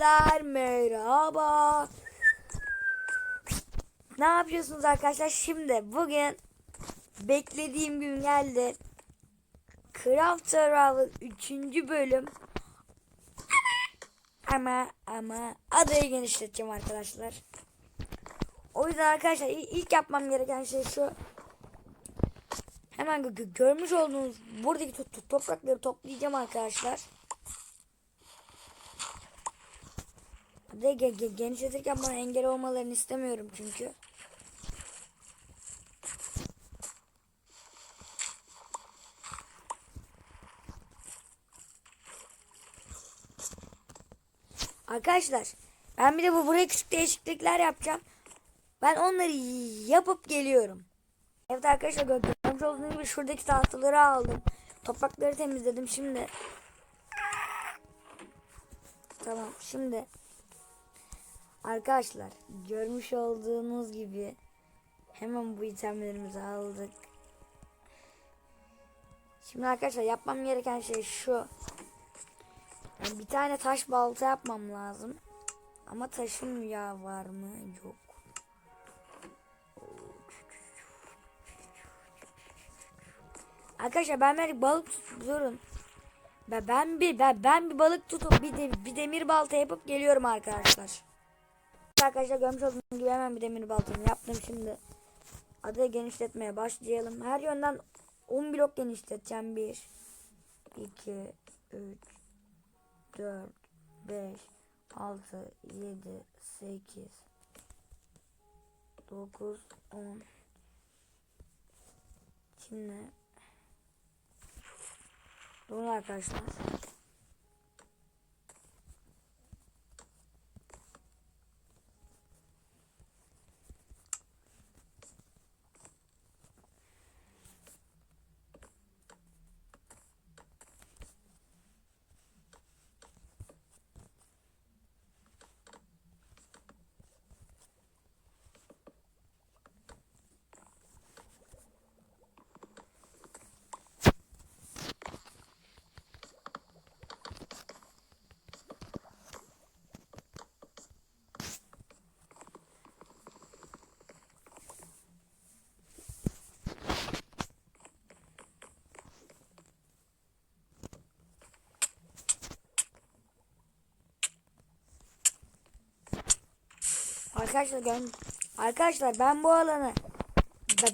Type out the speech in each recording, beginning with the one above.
Arkadaşlar merhaba. Ne yapıyorsunuz arkadaşlar? Şimdi bugün beklediğim gün geldi. Craft Survival 3. bölüm. Ama ama adayı genişleteceğim arkadaşlar. O yüzden arkadaşlar il- ilk yapmam gereken şey şu. Hemen gö- gö- görmüş olduğunuz buradaki to- to- toprakları toplayacağım arkadaşlar. Ve ge- ge- genişletirken bana engel olmalarını istemiyorum çünkü. Arkadaşlar ben bir de bu buraya küçük değişiklikler yapacağım. Ben onları yapıp geliyorum. Evet arkadaşlar gö- görmüş olduğunuz gibi şuradaki tahtaları aldım. Toprakları temizledim şimdi. Tamam şimdi Arkadaşlar görmüş olduğunuz gibi hemen bu itemlerimizi aldık. Şimdi arkadaşlar yapmam gereken şey şu. Yani bir tane taş balta yapmam lazım. Ama taşım ya var mı? Yok. Arkadaşlar ben bir balık tutuyorum. Ben, ben bir ben, ben bir balık tutup bir, de, bir demir balta yapıp geliyorum arkadaşlar. Arkadaşlar görmüş olduğunuz gibi hemen bir demir baltamı yaptım şimdi. Adayı genişletmeye başlayalım. Her yönden 10 blok genişleteceğim. 1 2 3 4 5 6 7 8 9 10 Şimdi Durun arkadaşlar. Arkadaşlar ben arkadaşlar ben bu alanı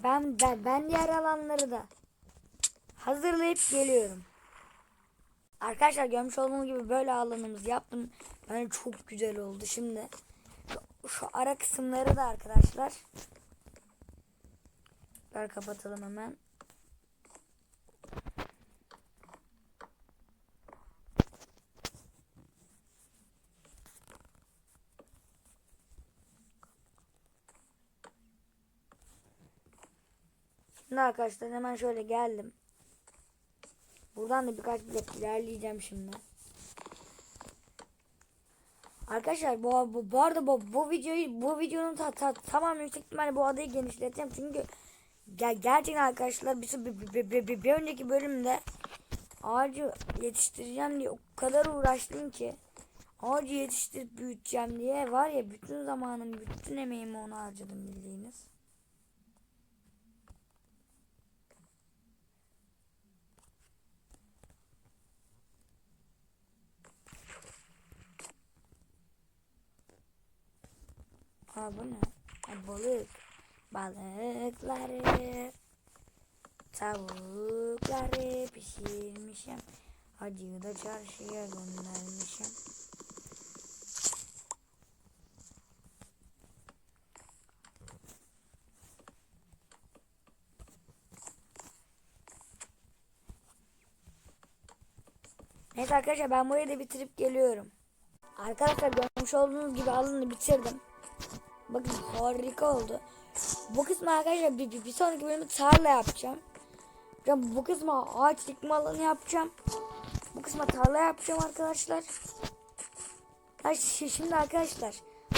ben ben ben diğer alanları da hazırlayıp geliyorum. Arkadaşlar görmüş olduğunuz gibi böyle alanımızı yaptım. Yani çok güzel oldu. Şimdi şu, şu ara kısımları da arkadaşlar Ver kapatalım hemen. Şimdi arkadaşlar hemen şöyle geldim. Buradan da birkaç blok ilerleyeceğim şimdi. Arkadaşlar bu, bu, bu arada bu, bu videoyu bu videonun ta, ta, tamam yüksek ihtimalle bu adayı genişleteceğim çünkü ger gerçekten arkadaşlar bir, bir, bir, bir, bir, bir önceki bölümde ağacı yetiştireceğim diye o kadar uğraştım ki ağacı yetiştirip büyüteceğim diye var ya bütün zamanım bütün emeğimi ona harcadım bildiğiniz. Aa bu ne? Ha, balık. Balıkları. Tavukları pişirmişim. Hacıyı da çarşıya göndermişim. Neyse arkadaşlar ben burayı da bitirip geliyorum. Arkadaşlar görmüş olduğunuz gibi alanı bitirdim. Bakın harika oldu. Bu kısmı arkadaşlar bir, bir, bir sonraki bölümde tarla yapacağım. Ya bu kısma ağaç dikme alanı yapacağım. Bu kısma tarla yapacağım arkadaşlar. Şimdi arkadaşlar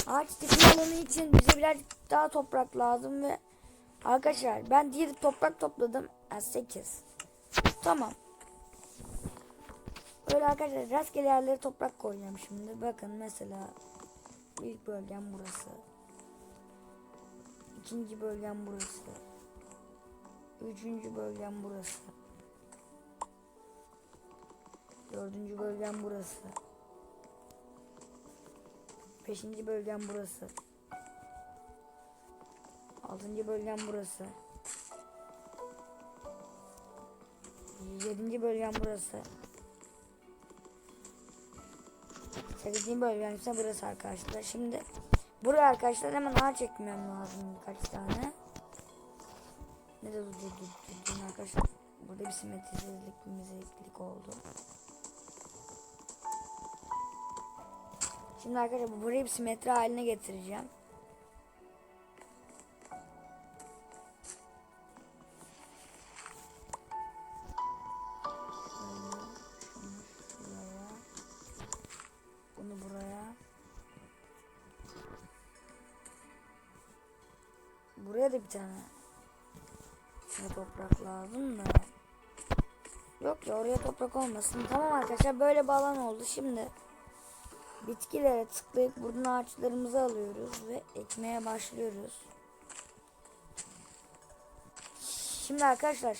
ağaç dikme alanı için bize birazcık daha toprak lazım ve arkadaşlar ben diğer toprak topladım. Yani 8. Tamam. Öyle arkadaşlar rastgele yerlere toprak koyacağım şimdi. Bakın mesela ilk bölgem burası. İkinci bölgem burası. Üçüncü bölgem burası. Dördüncü bölgem burası. Beşinci bölgem burası. Altıncı bölgem burası. Yedinci bölgem burası. Sekizinci bölgem ise burası arkadaşlar. Şimdi buraya arkadaşlar hemen ağaç ekmem lazım birkaç tane. Ne de durdum arkadaşlar. Burada bir simetrisizlik, bir mizeklik oldu. Şimdi arkadaşlar burayı bir simetri haline getireceğim. Da bir tane. Şuna toprak lazım da. Yok ya oraya toprak olmasın. Tamam arkadaşlar böyle bir alan oldu. Şimdi bitkilere tıklayıp buradan ağaçlarımızı alıyoruz ve ekmeye başlıyoruz. Şimdi arkadaşlar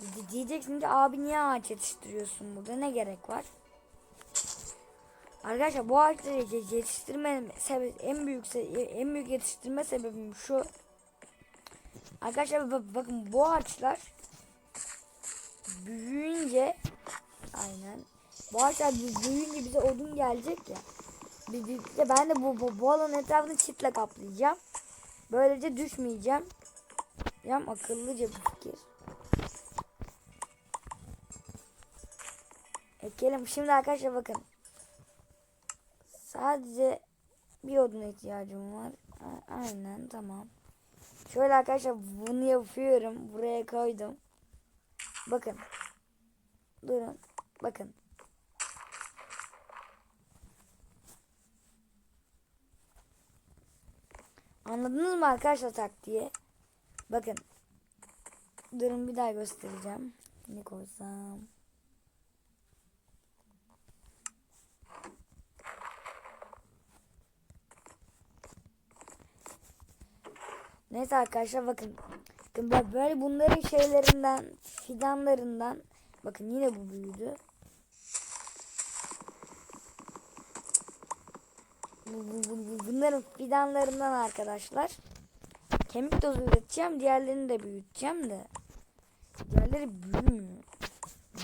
di- diyeceksin ki abi niye ağaç yetiştiriyorsun burada ne gerek var? Arkadaşlar bu ağaçları ye- yetiştirme en büyük en büyük yetiştirme sebebim şu. Arkadaşlar ba- bakın bu ağaçlar büyüyünce aynen bu ağaçlar bü- büyüyünce bize odun gelecek ya. De ben de bu, bu, bu alanın etrafını çitle kaplayacağım. Böylece düşmeyeceğim. Yam akıllıca bir fikir. Ekelim. Şimdi arkadaşlar bakın. Sadece bir oduna ihtiyacım var. Aynen tamam. Şöyle arkadaşlar bunu yapıyorum. Buraya koydum. Bakın. Durun. Bakın. Anladınız mı arkadaşlar taktiği? Bakın. Durun bir daha göstereceğim. Ne koysam? Neyse arkadaşlar bakın. Bakın bak böyle bunların şeylerinden, fidanlarından bakın yine bu büyüdü. Bu, bu, bu, bu- bunların fidanlarından arkadaşlar kemik tozu üreteceğim. Diğerlerini de büyüteceğim de. Diğerleri büyümüyor.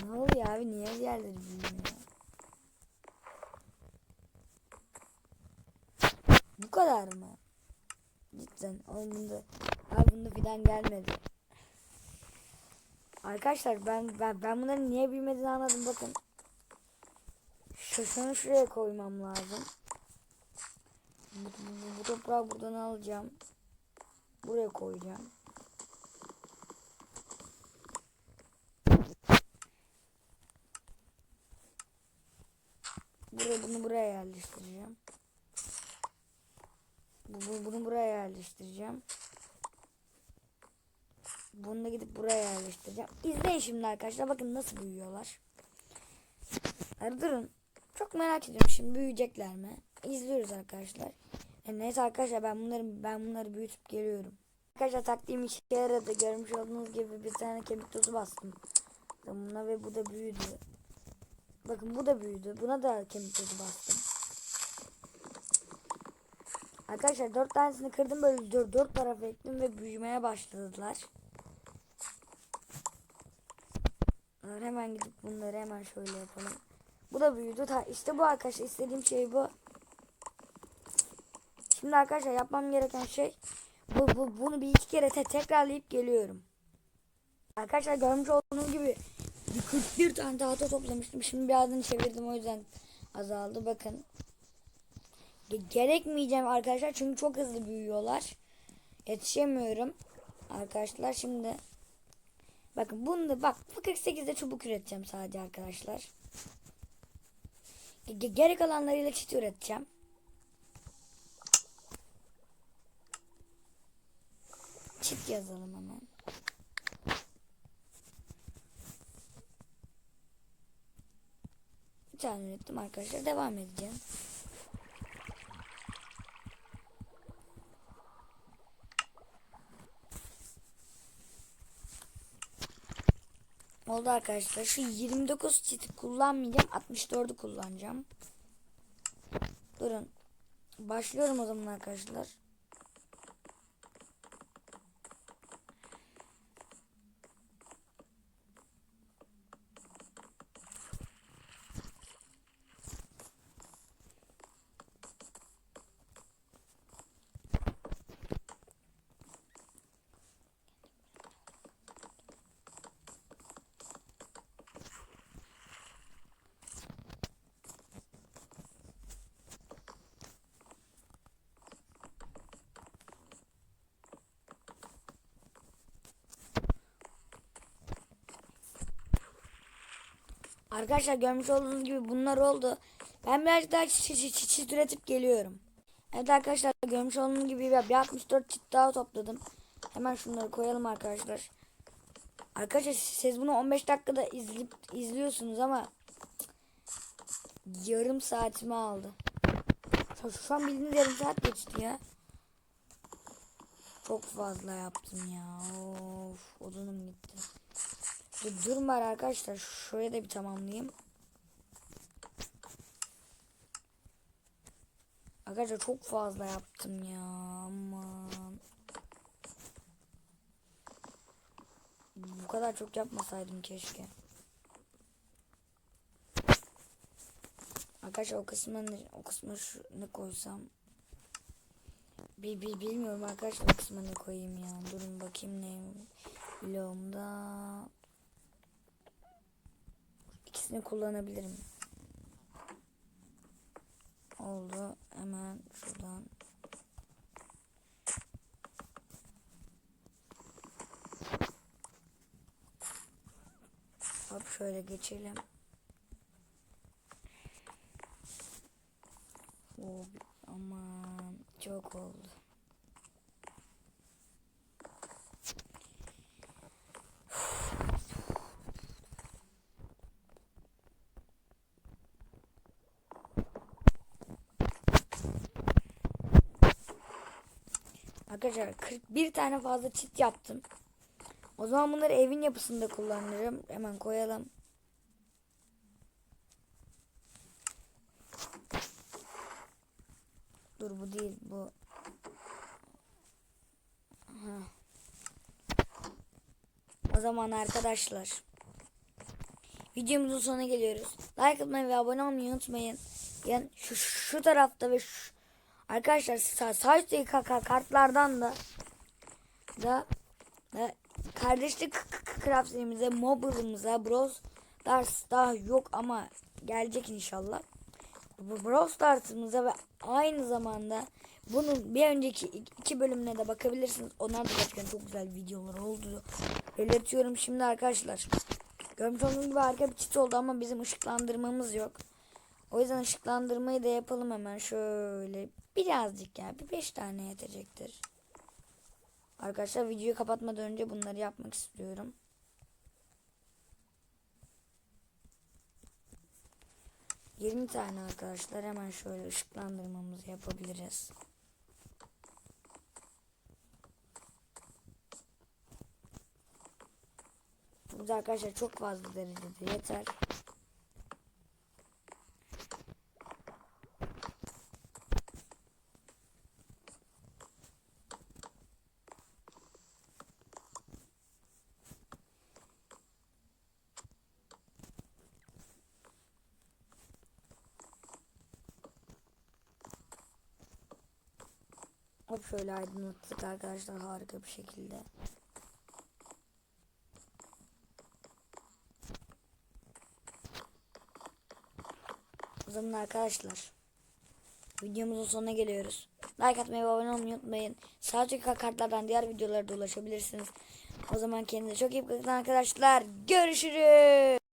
Ne oluyor abi? Niye diğerleri büyümüyor? Bu kadar mı? Cidden. Oğlum bunda, abi bunda fidan gelmedi. Arkadaşlar ben, ben ben bunların niye büyümediğini anladım bakın. Şu şunu şuraya koymam lazım. Bu, bu, bu toprağı buradan alacağım. Buraya koyacağım. Buraya bunu buraya yerleştireceğim. Bu, bu- bunu buraya yerleştireceğim. Bunu da gidip buraya yerleştireceğim. İzleyin şimdi arkadaşlar. Bakın nasıl büyüyorlar. Hadi durun. Çok merak ediyorum şimdi büyüyecekler mi? İzliyoruz arkadaşlar. E, neyse arkadaşlar ben bunları ben bunları büyütüp geliyorum. Arkadaşlar taktiğim işe yaradı. Görmüş olduğunuz gibi bir tane kemik tozu bastım. Buna ve bu da büyüdü. Bakın bu da büyüdü. Buna da kemik tozu bastım. Arkadaşlar dört tanesini kırdım böyle dört, dört tarafa ektim ve büyümeye başladılar. Hemen gidip bunları hemen şöyle yapalım. Bu da büyüdü. Ta, işte bu arkadaşlar istediğim şey bu. Şimdi arkadaşlar yapmam gereken şey bu, bu bunu bir iki kere te tekrarlayıp geliyorum. Arkadaşlar görmüş olduğunuz gibi bir 41 tane tahta toplamıştım. Şimdi birazını çevirdim o yüzden azaldı. Bakın. Ge- Gerekmeyeceğim arkadaşlar çünkü çok hızlı büyüyorlar. Yetişemiyorum. Arkadaşlar şimdi bakın bunu da bak bu 48'de çubuk üreteceğim sadece arkadaşlar. Ge- Geri kalanlarıyla çit üreteceğim. Çit yazalım hemen. tane ürettim arkadaşlar. Devam edeceğim. Oldu arkadaşlar. Şu 29 çiti kullanmayacağım. 64'ü kullanacağım. Durun. Başlıyorum o zaman arkadaşlar. Arkadaşlar görmüş olduğunuz gibi bunlar oldu. Ben birazcık daha çit, çit, çit, çit üretip geliyorum. Evet arkadaşlar görmüş olduğunuz gibi bir 64 çit daha topladım. Hemen şunları koyalım arkadaşlar. Arkadaşlar siz bunu 15 dakikada izleyip izliyorsunuz ama yarım saatimi aldı. Şu, şu an bildiğiniz yarım saat geçti ya. Çok fazla yaptım ya. Of odunum gitti. Dur, durun bari arkadaşlar. Şuraya da bir tamamlayayım. Arkadaşlar çok fazla yaptım ya. Aman. Bu kadar çok yapmasaydım keşke. Arkadaşlar o kısmını o kısmı ne koysam bir, bir bilmiyorum arkadaşlar o kısmına ne koyayım ya. Durun bakayım ne bloğumda ikisini kullanabilirim. Oldu. Hemen şuradan Hop şöyle geçelim. Aman çok oldu. Arkadaşlar 41 tane fazla çit yaptım. O zaman bunları evin yapısında kullanırım. Hemen koyalım. Dur bu değil bu. O zaman arkadaşlar. Videomuzun sonuna geliyoruz. Like atmayı ve abone olmayı unutmayın. Yani şu, şu tarafta ve şu, arkadaşlar sağ üstteki kartlardan da da, da kardeşlik craft serimize, mobile'ımıza, bros Stars daha yok ama gelecek inşallah. Brawl Stars'ımıza ve aynı zamanda bunun bir önceki iki bölümüne de bakabilirsiniz. Onlar da gerçekten çok güzel videolar oldu. Belirtiyorum şimdi arkadaşlar. Görmüş olduğunuz gibi harika bir çit oldu ama bizim ışıklandırmamız yok. O yüzden ışıklandırmayı da yapalım hemen şöyle birazcık ya bir beş tane yetecektir. Arkadaşlar videoyu kapatmadan önce bunları yapmak istiyorum. Yirmi tane arkadaşlar hemen şöyle ışıklandırmamızı yapabiliriz. Bu da arkadaşlar çok fazla derecede yeter. Hop şöyle aydınlattık arkadaşlar harika bir şekilde. O zaman arkadaşlar videomuzun sonuna geliyoruz. Like atmayı ve abone olmayı unutmayın. Üstteki kartlardan diğer videolara da ulaşabilirsiniz. O zaman kendinize çok iyi bakın arkadaşlar. Görüşürüz.